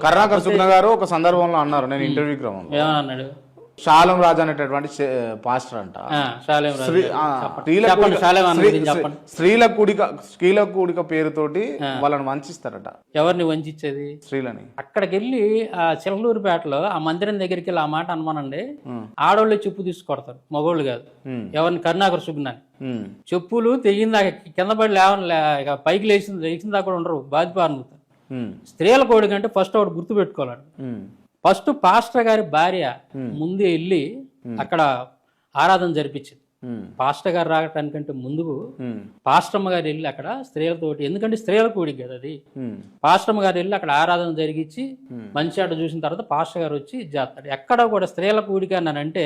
కరుణాకర్ సుగ్న గారు ఒక సందర్భంలో అన్నారు నేను ఇంటర్వ్యూ క్రమంలో ఏమన్నాడు శాలం రాజు అనేటటువంటి పాస్టర్ అంట. స్త్రీల కూడిక- స్త్రీల కూడిక పేరుతోటి వాళ్ళని వంచిస్తారట. ఎవరిని వంచిచ్చేది? స్త్రీలని అక్కడికి వెళ్ళి ఆ చిలకలూరుపేటలో ఆ మందిరం దగ్గరికి వెళ్ళి ఆ మాట అనుమానండి. ఆడవాళ్ళే చెప్పు తీసుకొడతారు. మగోళ్ళు కాదు. ఎవరిని? కరుణాకర్ సుగ్నాన్ని చెప్పులు తెగిందా కింద పడి లేవని పైకి లేచింది లేచిందా కూడా ఉండరు. ఉమ్, స్త్రీల కోడి కంటే ఫస్ట్ ఒకటి గుర్తు పెట్టుకోవాలి ఉమ్, ఫస్ట్ పాస్టర్ గారి భార్య ముందే వెళ్ళి అక్కడ ఆరాధన జరిపించింది. పాస్టర్ గారు రావటానికంటే ముందుకు ఉమ్, పాస్టమ్మ గారు వెళ్ళి అక్కడ స్త్రీలతోటి ఎందుకంటే స్త్రీల కూడికి కదా అది. పాస్టమ్మ గారు వెళ్ళి అక్కడ ఆరాధన జరిగించి మంచి ఆట చూసిన తర్వాత పాస్టర్ గారు వచ్చి చేస్తాడు ఎక్కడ కూడా స్త్రీల కూడిక అన్నానంటే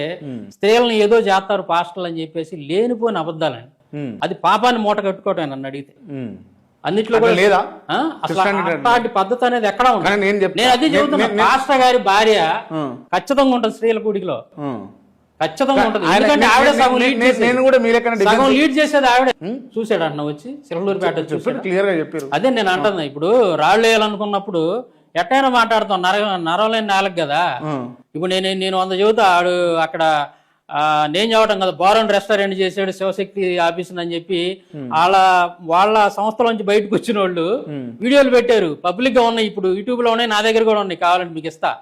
స్త్రీలను ఏదో చేస్తారు పాస్టర్లు అని చెప్పేసి లేనిపోని అబద్ధాలని అది పాపాన్ని మూట కట్టుకోవటం నన్ను అడిగితే. అన్నిట్లో కూడా లేదా? అసలు పద్ధతి అనేది ఎక్కడ ఉంది కానీ నేను అదే చెబుతున్నా పాస్టర్ గారి భార్య ఖచ్చితంగా ఉంటుంది స్త్రీల కూడికలో. ఉమ్. ఖచ్చితంగా ఉంటుంది. ఎందుకంటే ఆవిడ సగం లీడ్ నేను- కూడా మీ లెక్కన సగం లీడ్ చేసేది ఆవిడ. చూసాడు అన్న వచ్చి వచ్చి చూసాడు క్లియర్గా చెప్పారు. అదే నేను అంటున్నా ఇప్పుడు రాళ్ళు వేయాలనుకున్నప్పుడు ఎట్టైనా మాట్లాడతాం నర నరవలేని నాలుగు కదా. ఇప్పుడు నేను నేను వంద చెబుతా ఆడు అక్కడ నేను చెప్పడం కదా బోరన్ రెస్టారెంట్ చేసాడు శివశక్తి ఆఫీస్ అని చెప్పి వాళ్ళ వాళ్ళ సంస్థలోంచి బయటకు వచ్చిన వాళ్ళు వీడియోలు పెట్టారు. పబ్లిక్గా ఉన్నాయి ఇప్పుడు యూట్యూబ్లో ఉన్నాయి నా దగ్గర కూడా ఉన్నాయి కావాలంటే మీకు ఇస్తా.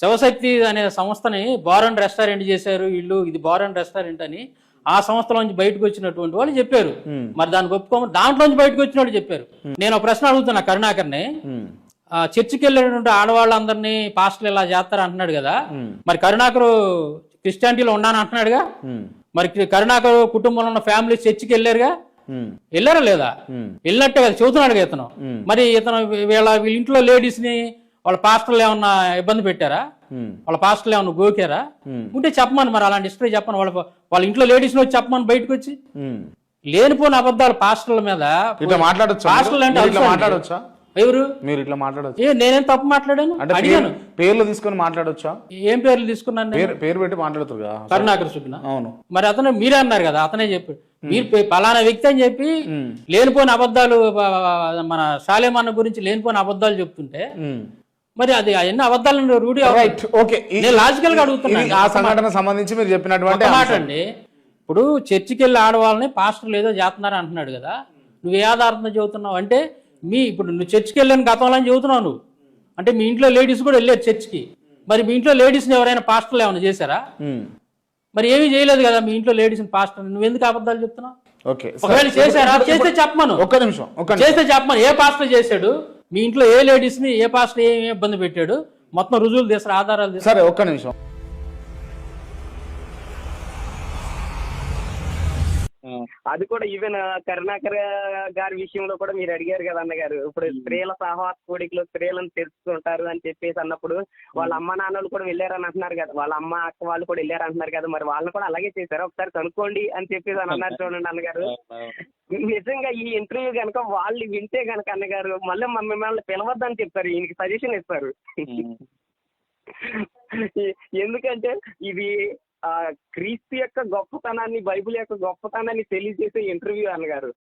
శివశక్తి అనే సంస్థని బారన్ రెస్టారెంట్ చేశారు వీళ్ళు ఇది బారన్ రెస్టారెంట్ అని ఆ సంస్థలోంచి బయటకు వచ్చినటువంటి వాళ్ళు చెప్పారు. మరి దానికి ఒప్పుకోమని దాంట్లోంచి బయటకు వచ్చిన వాళ్ళు చెప్పారు. నేను ఒక ప్రశ్న అడుగుతున్నా కరుణాకర్ని. చర్చికి వెళ్ళినటువంటి ఆడవాళ్ళందరినీ పాస్టర్లు ఇలా చేస్తారు అంటున్నాడు కదా మరి కరుణాకరు క్రిస్టియానిటీలో ఉన్నాను అంటున్నాడుగా. మరి కరుణాకరు కుటుంబంలో ఉన్న ఫ్యామిలీ చర్చికి వెళ్ళారుగా. వెళ్ళారా లేదా. వెళ్ళినట్టే కదా చెబుతున్నాడు కదా ఇతను. మరి ఇతను వీళ్ళ వీళ్ళ ఇంట్లో లేడీస్ని వాళ్ళ పాస్టర్లు ఏమన్నా ఇబ్బంది పెట్టారా? వాళ్ళ పాస్టర్లు ఏమన్నా గోకారా. ఉంటే చెప్పమని మరి అలాంటి హిస్టరీ చెప్పమని. వాళ్ళ వాళ్ళ ఇంట్లో లేడీస్ వచ్చి చెప్పమని బయటకు వచ్చి ఉమ్. లేనిపోయిన అబద్ధాలు పాస్టర్ల మీద మాట్లాడొచ్చా పాస్టర్లు అంటే ఎవరు? మీరు ఇట్లా మాట్లాడొచ్చు. ఏ నేనేం తప్పు మాట్లాడాను? అంటే అడిగాను. పేరు- పేర్లు తీసుకొని మాట్లాడొచ్చా? ఏం పేర్లు తీసుకున్నాను నేను? పేరు పెట్టి మాట్లాడుతారు కదా. కరుణాకర్ సుగ్న అవును. మరి అతను మీరే అన్నారు కదా అతనే చెప్పాడు. మీరు పే- పలానా వ్యక్తి అని చెప్పి లేనిపోయిన అబద్ధాలు ఆ, మన శాలేమన్న గురించి లేనిపోయిన అబద్ధాలు చెప్తుంటే. మరి అది అవన్నీ అబద్ధాలను రూఢి. రైట్ ఓకే నేను లాజికల్గా అడుగుతున్నా ఇది ఆ సంఘటన సంబంధించి మీరు చెప్పినటువంటి ఒక మాట అండి. ఇప్పుడు చర్చికి వెళ్ళి ఆడవాళ్ళని పాస్టర్లు ఏదో చేస్తున్నారు అంటున్నాడు కదా. నువ్వు ఏ ఆధారంతో చెబుతున్నావు అంటే మీ ఇప్పుడు నువ్వు చర్చికి వెళ్ళని గతంలో అని చెబుతున్నావు నువ్వు. అంటే మీ ఇంట్లో లేడీస్ కూడా వెళ్ళారు చర్చికి. మరి మీ ఇంట్లో లేడీస్ని ఎవరైనా పాస్టర్లు ఏమైనా చేశారా. మరి ఏమీ చేయలేదు కదా మీ ఇంట్లో లేడీస్ని పాస్టర్ నువ్వు ఎందుకు అబద్ధాలు చెప్తున్నావు? ఓకే ఒకవేళ చేశారా? చేస్తే చెప్పమను. ఒక్క నిమిషం ఒక్క చేస్తే చెప్పమను. ఏ పాస్టర్ చేశాడు? మీ ఇంట్లో ఏ లేడీస్ని ఏ పాస్టర్ ఏ ఇబ్బంది పెట్టాడు? మొత్తం రుజువులు తీస్తారు ఆధారాలు సరే ఒక్క నిమిషం. అది కూడా ఈవెన్ కరుణాకర్ గారి విషయంలో కూడా మీరు అడిగారు కదా అన్నగారు. ఇప్పుడు స్త్రీల సహవాస కూడికలు స్త్రీలను తెలుసుకుంటారు అని చెప్పేసి అన్నప్పుడు వాళ్ళ అమ్మ నాన్నలు కూడా వెళ్ళారని అంటున్నారు కదా. వాళ్ళ అమ్మ అక్క వాళ్ళు కూడా వెళ్ళారు అంటున్నారు కదా. మరి వాళ్ళని కూడా అలాగే చేశారు? ఒకసారి కనుక్కోండి అని చెప్పేసి అని అన్నారు చూడండి అన్నగారు. నిజంగా ఈ ఇంటర్వ్యూ కనుక వాళ్ళు వింటే కనుక అన్నగారు మళ్ళీ మా మిమ్మల్ని పిలవద్దని చెప్తారు ఈయనకి సజెషన్ ఇస్తారు. ఎందుకంటే ఇది క్రీస్తు యొక్క గొప్పతనాన్ని బైబిల్ యొక్క గొప్పతనాన్ని తెలియజేసే ఇంటర్వ్యూ అన్నగారు.